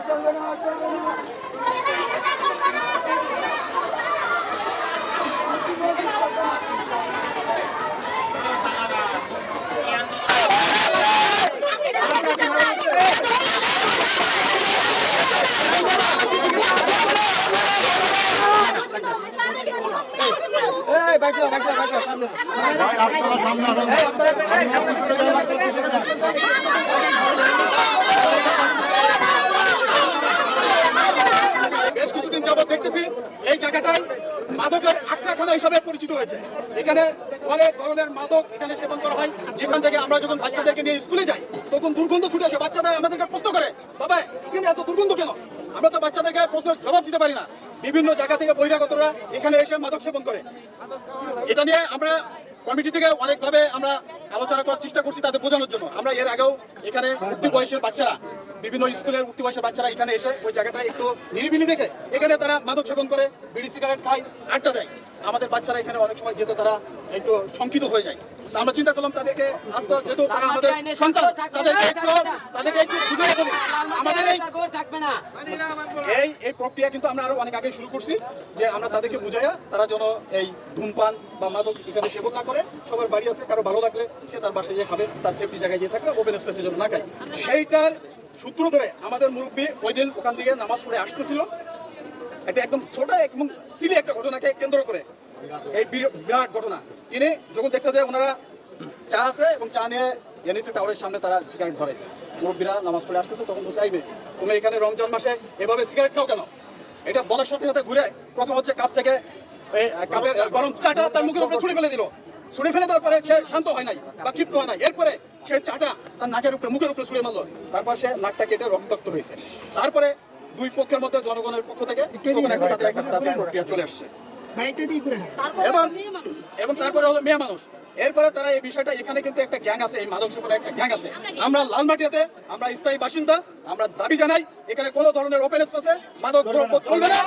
চলবে না চলবে না এই বাইক বাইক বাইক সামনে ভাই আপনারা সামনে আসেন বেশ জায়গাটাই মাদকের আট্রাখানা হিসাবে পরিচিত হয়েছে। এখানে অনেক ধরনের মাদক এখানে সেবন করা হয়। যেখান থেকে আমরা যখন বাচ্চাদেরকে নিয়ে স্কুলে যাই, তখন দুর্গন্ধ ছুটে আসে। বাচ্চাদের আমাদেরকে প্রশ্ন করে, বাবা, এখানে এত দুর্গন্ধ কেন? আমরা তো বাচ্চাদেরকে প্রশ্নের জবাব দিতে পারি না। বিভিন্ন জায়গা থেকে বহিরাগতরা এখানে এসে মাদক সেবন করে। এটা নিয়ে আমরা কমিটি থেকে অনেকভাবে আমরা আলোচনা করার চেষ্টা করছি তাদের বোঝানোর জন্য। আমরা এর আগেও এখানে উঠতি বয়সের বাচ্চারা বিভিন্ন স্কুলের উঠতি বয়সের বাচ্চারা এখানে এসে ওই জায়গাটা একটু নিরিবিলি দেখে এখানে তারা মাদক সেবন করে বিড়ি সিগারেট খায় আড্ডা দেয়। আমাদের বাচ্চারা এখানে অনেক সময় যেতে তারা একটু শঙ্কিত হয়ে যায়। তা আমরা চিন্তা করলাম তাদেরকে আস্তে যেহেতু তারা আমাদের সন্তান তাদেরকে একটু তাদেরকে একটু বুঝে বলি আমাদের এই থাকবে না। এই এই প্রক্রিয়া কিন্তু আমরা আরও অনেক আগে শুরু করছি যে আমরা তাদেরকে বুঝাইয়া তারা যেন এই ধূমপান বা মাদক এখানে সেবন না করে সবার বাড়ি আছে কারও ভালো লাগলে সে তার বাসায় গিয়ে খাবে তার সেফটি জায়গায় গিয়ে থাকবে ওপেন স্পেসে যেন না খায়। সেইটার সূত্র ধরে আমাদের মুরব্বী ওই দিন ওখান থেকে নামাজ পড়ে আসতেছিল। এটা একদম ছোট এবং সিলি একটা ঘটনাকে কেন্দ্র করে। এই বিরাট ঘটনা। তিনি যখন দেখছে যে ওনারা চা আছে এবং চা নিয়ে এনএসি টাওয়ারের সামনে তারা সিগারেট ধরাইছে। মুরব্বীরা নামাজ পড়ে আসতেছে, তখন বসে আইবে তুমি এখানে রমজান মাসে এভাবে সিগারেট খাও কেন? এটা বলার সাথে সাথে ঘুরে প্রথম হচ্ছে কাপ থেকে গরম চাটা তার মুখের উপরে ছুড়ে ফেলে দিল। ছুড়ে ফেলে দেওয়ার পরে সে শান্ত হয় নাই বা ক্ষিপ্ত হয় নাই। এরপরে সে চাটা তার নাকের উপরে মুখের উপরে ছুড়ে মারলো। তারপর সে নাকটা কেটে রক্তাক্ত হয়েছে। তারপরে দুই পক্ষের মধ্যে জনগণের পক্ষ থেকে তাদের একটা প্রক্রিয়া চলে আসছে। এবং এবং তারপরে হলো মেয়ে মানুষ। এরপরে তারা এই বিষয়টা এখানে কিন্তু একটা গ্যাং আছে এই মাদক সেবনের একটা গ্যাং আছে। আমরা লালমাটিয়াতে আমরা স্থায়ী বাসিন্দা আমরা দাবি জানাই এখানে কোনো ধরনের ওপেন স্পেসে মাদক দ্রব্য চলবে না।